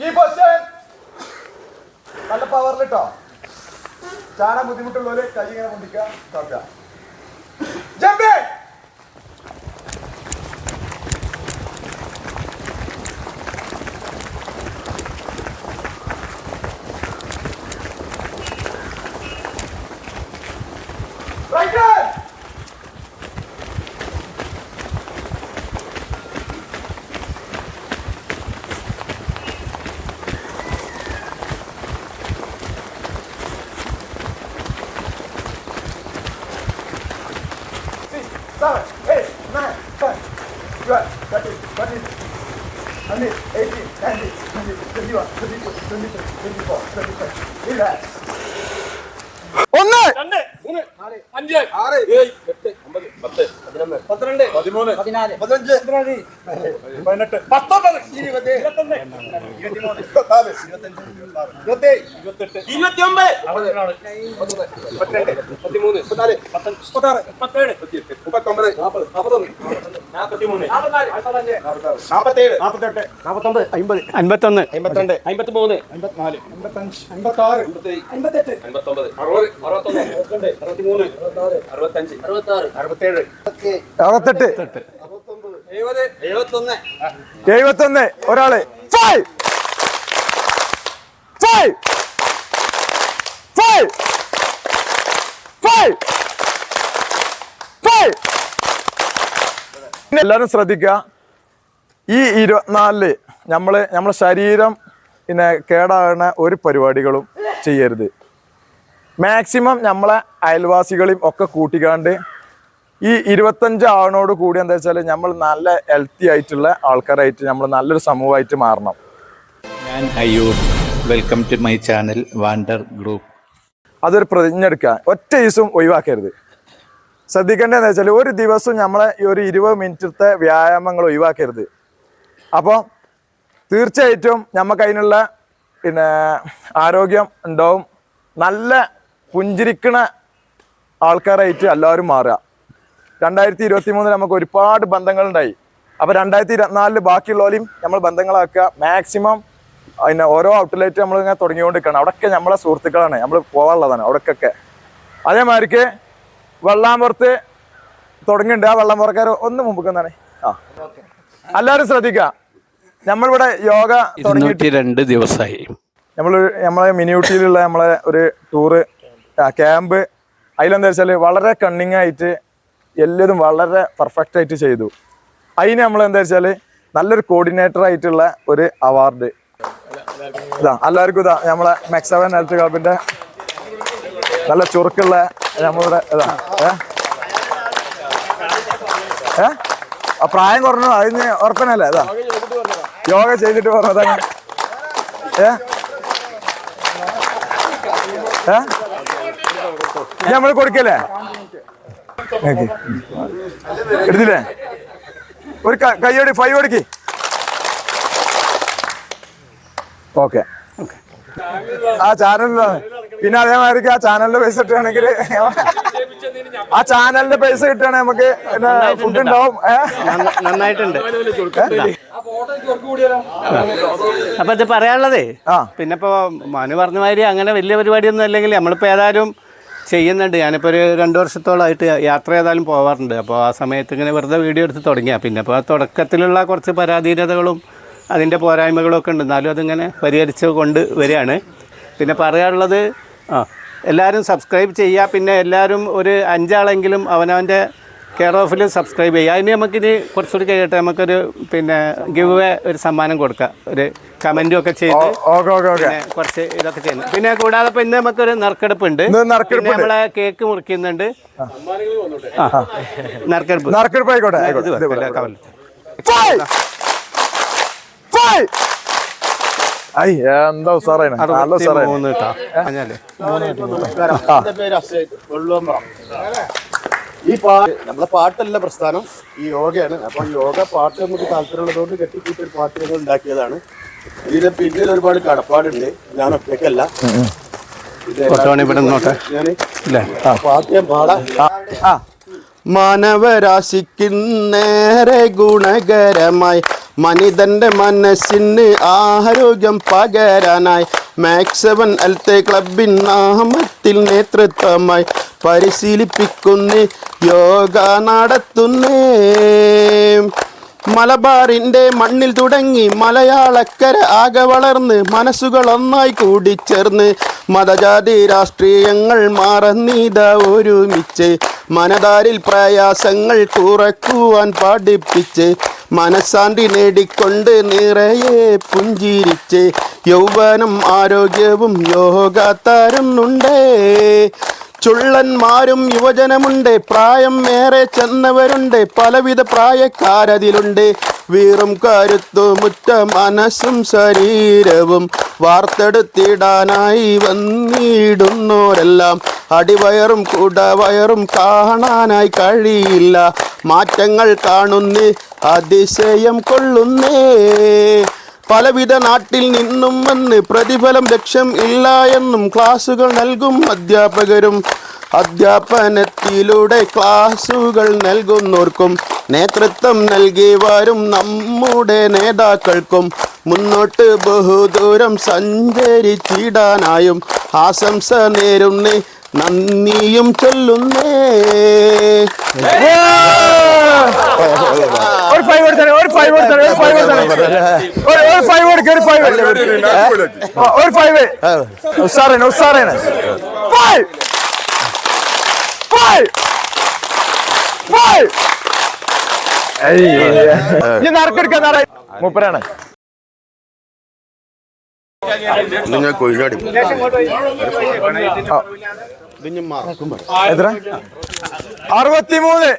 ഈ നല്ല പവറിലിട്ടോ ചാടാൻ ബുദ്ധിമുട്ടുള്ളവര് കൈ ഇങ്ങനെ കൊണ്ടിക്കുക തുറക്കുക seven, eight, nine, ten, twelve, thirteen, fourteen, fifteen, eighteen, nineteen, twenty, twenty-one, twenty-two, twenty-three, twenty-four, twenty-five. Relax. ഒന്ന് രണ്ട് മൂന്ന് അഞ്ച് ആറ് ഏഴ് എട്ട് ഒമ്പത് പത്ത് പതിനൊന്ന് പന്ത്രണ്ട് പതിമൂന്ന്. പതിനാല്. പതിനഞ്ച്. പതിനെട്ട്. പത്തൊമ്പത്. ഇരുപത് ഇരുപത്തിനാല്. ഇരുപത്തേഴ്. ഇരുപത്തെട്ട്. ഇരുപത്തിയൊമ്പത്. മുപ്പത്തിരണ്ട് മുപ്പത്തിമൂന്ന് മുപ്പത്തിനാല്. മുപ്പത്താറ്. മുപ്പത്തേഴ്. മുപ്പത്തൊമ്പത്. നാൽപ്പത് നാൽപ്പത്തൊന്ന് നാൽപ്പത്തിമൂന്ന് നാൽപ്പത്തേഴ് നാൽപ്പത്തെട്ട് നാൽപ്പത്തൊമ്പത് അമ്പത്. അൻപത്തൊന്ന്. അമ്പത്തിരണ്ട് അമ്പത്തിമൂന്ന് അമ്പത്തിനാല് അമ്പത്തഞ്ച് അമ്പത്താറ് അമ്പത്തെട്ട് അമ്പത്തൊമ്പത് അറുപത്. അറുപത്തൊന്ന്. അറുപത്തിരണ്ട്. അറുപത്തിമൂന്ന്. അറുപത്തഞ്ച്. അറുപത്താറ്. അറുപത്തേഴ്. അറുപത്തെട്ട്. എഴുപത് എഴുപത്തൊന്ന്. ഒരാൾ. Five. Five. Five. Five. Five. എല്ലാവരും ശ്രദ്ധിക്കുക. ഈ ഇരുപത്തിനാലിൽ നമ്മൾ നമ്മളെ ശരീരം പിന്നെ കേടാകുന്ന ഒരു പരിപാടികളും ചെയ്യരുത്. മാക്സിമം നമ്മളെ അയൽവാസികളെയും ഒക്കെ കൂട്ടിക്കാണ്ട് ഈ ഇരുപത്തഞ്ച് ആളിനോട് കൂടി എന്താ വെച്ചാൽ നമ്മൾ നല്ല ഹെൽത്തി ആയിട്ടുള്ള ആൾക്കാരായിട്ട് നമ്മൾ നല്ലൊരു സമൂഹമായിട്ട് മാറണം. ഞാൻ അയ്യോ welcome to my channel wander group അതൊരു പ്രതിജ്ഞ എടുക്കുക ഒറ്റ ദിവസം ഒഴിവാക്കരുത്. ശ്രദ്ധിക്കേണ്ടതെന്ന് വെച്ചാൽ ഒരു ദിവസം നമ്മളെ ഈ ഒരു ഇരുപത് മിനിറ്റത്തെ വ്യായാമങ്ങൾ ഒഴിവാക്കരുത്. അപ്പോൾ തീർച്ചയായിട്ടും നമുക്ക് അതിനുള്ള പിന്നെ ആരോഗ്യം ഉണ്ടാവും. നല്ല പുഞ്ചിരിക്കണ ആൾക്കാരായിട്ട് എല്ലാവരും മാറുക. രണ്ടായിരത്തി ഇരുപത്തി മൂന്നിൽ നമുക്ക് ഒരുപാട് ബന്ധങ്ങളുണ്ടായി. അപ്പോൾ രണ്ടായിരത്തി ഇരുപത്തിനാലിൽ ബാക്കിയുള്ളവരെയും നമ്മൾ ബന്ധങ്ങളാക്കുക. മാക്സിമം പിന്നെ ഓരോ ഔട്ട്ലെറ്റ് നമ്മൾ ഇങ്ങനെ തുടങ്ങിക്കൊണ്ടിരിക്കണം അവിടെയൊക്കെ നമ്മളെ സുഹൃത്തുക്കളാണ്. നമ്മൾ പോകാനുള്ളതാണ് അവിടേക്കൊക്കെ. അതേമാതിരിക്ക് വെള്ളാമ്പുറത്ത് തുടങ്ങിയിട്ടുണ്ട്. ആ വെള്ളാമ്പുറക്കാർ ഒന്ന് മുമ്പ് ആ. എല്ലാവരും ശ്രദ്ധിക്കുക. നമ്മളിവിടെ യോഗ തുടങ്ങിയിട്ട് രണ്ട് ദിവസമായി. നമ്മൾ നമ്മളെ മിനിയൂട്ടിയിലുള്ള നമ്മളെ ഒരു ടൂറ് ക്യാമ്പ് അതിലെന്താ വെച്ചാൽ വളരെ കണ്ണിങ് ആയിട്ട് എല്ലാതും വളരെ പെർഫെക്റ്റ് ആയിട്ട് ചെയ്തു. അതിന് നമ്മൾ എന്താ വെച്ചാൽ നല്ലൊരു കോർഡിനേറ്റർ ആയിട്ടുള്ള ഒരു അവാർഡ് ഇതാ എല്ലാവർക്കും ഇതാ നമ്മളെ മെക്സവൻ ഹെൽത്ത് ക്ലബിന്റെ നല്ല ചുറുക്കുള്ള നമ്മളുടെ ഇതാ ഏ? പ്രായം കുറഞ്ഞു അതിന് ഉറപ്പനല്ലേ? ഇതാ യോഗ ചെയ്തിട്ട് പറഞ്ഞതാണ് ഏ? ഏ? നമ്മൾ കൊടുക്കല്ലേ. എടുത്തില്ലേ? ഒരു ക- കൈയോടി ഫൈവ് കൊടുക്കി ഓക്കെ. ആ ചാനലിലാണ് പിന്നെ അതേമാതിരി ആ ചാനലിന്റെ പൈസ കിട്ടുകയാണെങ്കിൽ ആ ചാനലിന്റെ പൈസ കിട്ടുകയാണെങ്കിൽ നമുക്ക് ഫുഡ് ഉണ്ടാവും? നന്നായിട്ടുണ്ട്. അപ്പൊ ഇത് പറയാനുള്ളതേ ആ. പിന്നെ ഇപ്പൊ മനു പറഞ്ഞ മാതിരി അങ്ങനെ വലിയ പരിപാടിയൊന്നും അല്ലെങ്കിൽ നമ്മളിപ്പോ ഏതായാലും ചെയ്യുന്നുണ്ട്. ഞാനിപ്പോൾ ഒരു രണ്ട് വർഷത്തോളമായിട്ട് യാത്ര ചെയ്താലും പോവാറുണ്ട്. അപ്പോൾ ആ സമയത്ത് ഇങ്ങനെ വെറുതെ വീഡിയോ എടുത്ത് തുടങ്ങിയ. പിന്നെ അപ്പോൾ ആ തുടക്കത്തിലുള്ള കുറച്ച് പരാധീനതകളും അതിന്റെ പോരായ്മകളും ഒക്കെ ഉണ്ട്. എന്നാലും അതിങ്ങനെ പരിഹരിച്ച് കൊണ്ട് വരികയാണ്. പിന്നെ പറയാനുള്ളത് ആ എല്ലാവരും സബ്സ്ക്രൈബ് ചെയ്യുക പിന്നെ എല്ലാവരും ഒരു അഞ്ചാളെങ്കിലും അവനവന്റെ കെയർ ഓഫിൽ സബ്സ്ക്രൈബ് ചെയ്യുക. അതിന് നമുക്കിനി കുറച്ചുകൂടി കഴിയട്ടെ. നമുക്കൊരു പിന്നെ ഗിവ് വേ ഒരു സമ്മാനം കൊടുക്കാം. ഒരു കമന്റും ഒക്കെ ചെയ്ത് കുറച്ച് ഇതൊക്കെ ചെയ്യുന്നു പിന്നെ കൂടാതെ ഇപ്പൊ ഇന്ന് നമുക്കൊരു നറുക്കെടുപ്പുണ്ട്. ഉണ്ട് നമ്മളെ കേക്ക് മുറിക്കുന്നുണ്ട്. നറുക്കെടുപ്പ്. നറുക്കെടുപ്പ് ആയിക്കോട്ടെ എന്താ ഉസാറാണ് നല്ല ഉസാറാണ് മൂന്ന് കേട്ടോ പറഞ്ഞാലേ ഈ പാ നമ്മളെ പാട്ടല്ല പ്രസ്ഥാനം. ഈ യോഗയാണ്. അപ്പൊ യോഗ പാട്ട് നമുക്ക് താല്പര്യമുള്ളതുകൊണ്ട് കെട്ടിക്കൂട്ടി ഒരു പാട്ട് ഞങ്ങൾ ഉണ്ടാക്കിയതാണ്. ഇതിന്റെ പിന്നിൽ ഒരുപാട് കടപ്പാടുണ്ട്. ഞാൻ ഒറ്റയ്ക്കല്ല. പാട്ട് ഞാൻ പാടാം. ആ. മാനവരാശിക്കുന്നേറെ ഗുണകരമായി മനിതന്റെ മനസ്സിന് ആരോഗ്യം പകരാനായി. മാക്സവൻ അൽത്തെ ക്ലബിൻ നാമത്തിൽ നേതൃത്വമായി. പരിശീലിപ്പിക്കുന്നേ യോഗ നടത്തുന്നേ. മലബാറിന്റെ മണ്ണിൽ തുടങ്ങി മലയാളക്കര ആകെ വളർന്ന് മനസ്സുകൾ ഒന്നായി കൂടിച്ചേർന്ന്. മതജാതി രാഷ്ട്രീയങ്ങൾ മറന്നീത ഒരുമിച്ച്. മനതാരിൽ പ്രയാസങ്ങൾ കുറക്കുവാൻ പഠിപ്പിച്ച് മനസ്സാന്തി നേടിക്കൊണ്ട് നിറയെ പുഞ്ചിരിച്ച്. യൗവനം ആരോഗ്യവും യോഗ തരുന്നുണ്ടേ. ചുള്ളന്മാരും യുവജനമുണ്ട്. പ്രായം ഏറെ ചെന്നവരുണ്ട്. പലവിധ പ്രായക്കാരതിലുണ്ട്. വീറും കരുത്തു മുറ്റം മനസ്സും ശരീരവും വാർത്തെടുത്തിടാനായി വന്നിടുന്നോരെല്ലാം അടിവയറും കുടവയറും കാണാനായി കഴിയില്ല. മാറ്റങ്ങൾ കാണുന്നേ അതിശയം കൊള്ളുന്നേ. പലവിധ നാട്ടിൽ നിന്നും വന്ന് പ്രതിഫലം ലക്ഷ്യം ഇല്ല എന്നും ക്ലാസുകൾ നൽകും അധ്യാപകരും. അധ്യാപനത്തിലൂടെ ക്ലാസുകൾ നൽകുന്നവർക്കും നേതൃത്വം നൽകി വരും നമ്മുടെ നേതാക്കൾക്കും മുന്നോട്ട് ബഹുദൂരം സഞ്ചരിച്ചിടാനായും ആശംസ നേരുന്നേ നന്ദിയും ചൊല്ലുന്നേ. ഫൈവ് എടുത്തേ ഒരു ഫൈവ് എടുത്തേ ഒരു ഫൈവ് എടുത്തേ ഒരു ഒരു ഫൈവ് എടുക്ക ഒരു ഫൈവ് ഒരു ഫൈവ് ഉസാറേന ഉസാറേന ഫൈവ് ഫൈവ് ഫൈവ് മൂപ്പരാണ്. ഞാൻ കൊഴിഞ്ഞാടി ആ, ഇതിന് മറക്കും പറ. എത്ര? അറുപത്തിമൂന്ന്.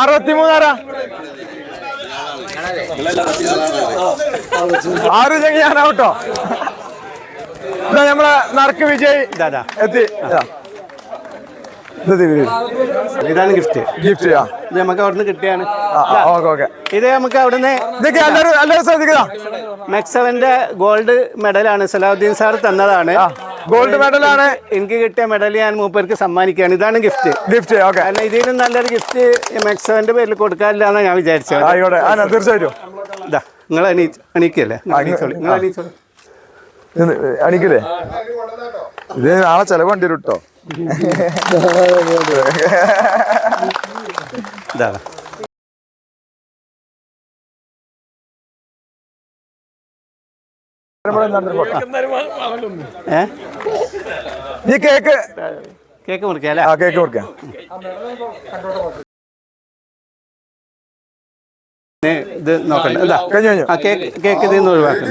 അറുപത്തിമൂന്നാരാ? ആറ് ചെങ്ങിയാനാവട്ടോ ഇതാ നമ്മളെ നറുക്ക് വിജയ്. എത്തി. ഇതാണ് ഗിഫ്റ്റ്. ഗിഫ്റ്റ് ഇത് നമുക്ക് അവിടുന്ന് കിട്ടിയാണ്. ഇത് നമുക്ക് അവിടുന്ന് ഇതൊക്കെ എല്ലാവരും എല്ലാവരും ശ്രദ്ധിക്കുക. മെക്സവന്റെ ഗോൾഡ് മെഡലാണ് സലാഹുദ്ദീൻ സാർ തന്നതാണ്. ഗോൾഡ് മെഡൽ ആണ്. എനിക്ക് കിട്ടിയ മെഡൽ ഞാൻ മൂപ്പർക്ക് സമ്മാനിക്കുകയാണ്. ഇതാണ് ഗിഫ്റ്റ് ഗിഫ്റ്റ് ഓക്കെ കാരണം ഇതിലും നല്ലൊരു ഗിഫ്റ്റ് മെക്സവന്റെ പേരിൽ കൊടുക്കാറില്ല എന്നാണ് ഞാൻ വിചാരിച്ചത്. ആയിക്കോട്ടെ. ആ തീർച്ചയായിട്ടും. ഇതാ നിങ്ങൾ എണീക്കല്ലേ നിങ്ങൾ ഇത് അണിക്കില്ലേ? ഇത് നാളെ ചെലവ് വണ്ടി കിട്ടോ കേട്ടോ ഏ? ഈ കേക്ക്. കേക്ക് മുറിക്കാം അല്ലേ? ആ കേക്ക് കൊടുക്കാം ഏ, ഇത് നോക്കണ്ട. കഴിഞ്ഞു കഴിഞ്ഞു. ആ കേക്ക് കേക്ക് ഇതിൽ നിന്ന് ഒഴിവാക്കണം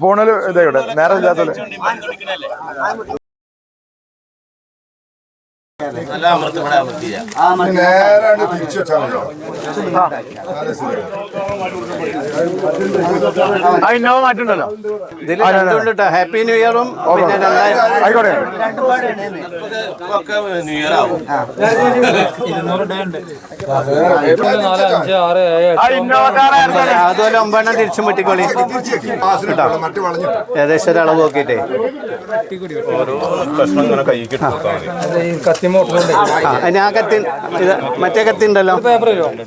ഫോണിൽ ഇതായിക്കോട്ടെ നേരെ ഇല്ലാത്തത് നേരാണ് തിരിച്ചു വെച്ചാണല്ലോ ആ ഇന്നോവ മാറ്റുണ്ടല്ലോ ഇതിൽ രണ്ടുണ്ട് കേട്ടോ ഹാപ്പി ന്യൂ ഇയറും പിന്നെ രണ്ടായിരം. ആയിക്കോട്ടെ. ആ. ഇന്നോവക്കാരായിരുന്നു. അതുപോലെ ഒമ്പതെണ്ണം തിരിച്ചു മുട്ടിക്കോളി വളഞ്ഞിട്ട് ഏകദേശം ഒരു അളവ് നോക്കിയിട്ടേ ആ കത്തി മറ്റേ കത്തി ഉണ്ടല്ലോ. പേപ്പർ ഒരു ആദ്യം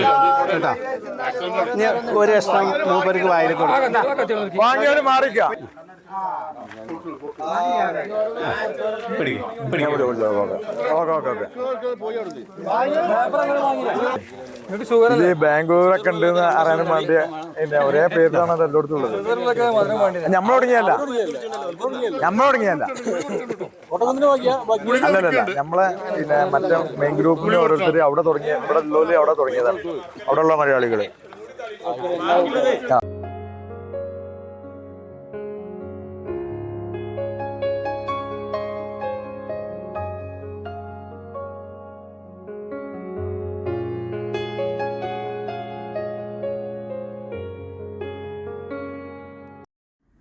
കേട്ടോ ഇനി ഒരു കഷ്ണം മൂപ്പർക്ക് വായിൽ കൊടുക്കും ഇത് ബാംഗ്ലൂരൊക്കെ ഉണ്ട് എന്ന് അറിയാനും വേണ്ടി ഒരേ പേരിലാണ് അത് എല്ലായിടത്തും ഉള്ളത് നമ്മളൊടുങ്ങിയല്ല തുടങ്ങിയല്ല അല്ലല്ല നമ്മളെ പിന്നെ മറ്റേ മെയിൻ ഗ്രൂപ്പിന് ഓരോരുത്തർ അവിടെ തുടങ്ങിയ ഇവിടെ ഉള്ളവര് അവിടെ തുടങ്ങിയതാണ്. അവിടെ ഉള്ള. മലയാളികൾ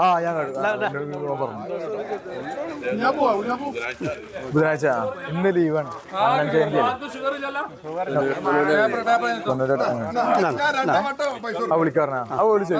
ആ ഞാൻ കണ്ടു. പറഞ്ഞു. ബുധനാഴ്ച. ഇന്ന് ലീവാണ്. വട്ടം പൈസ ആ ആ വിളിച്ചു.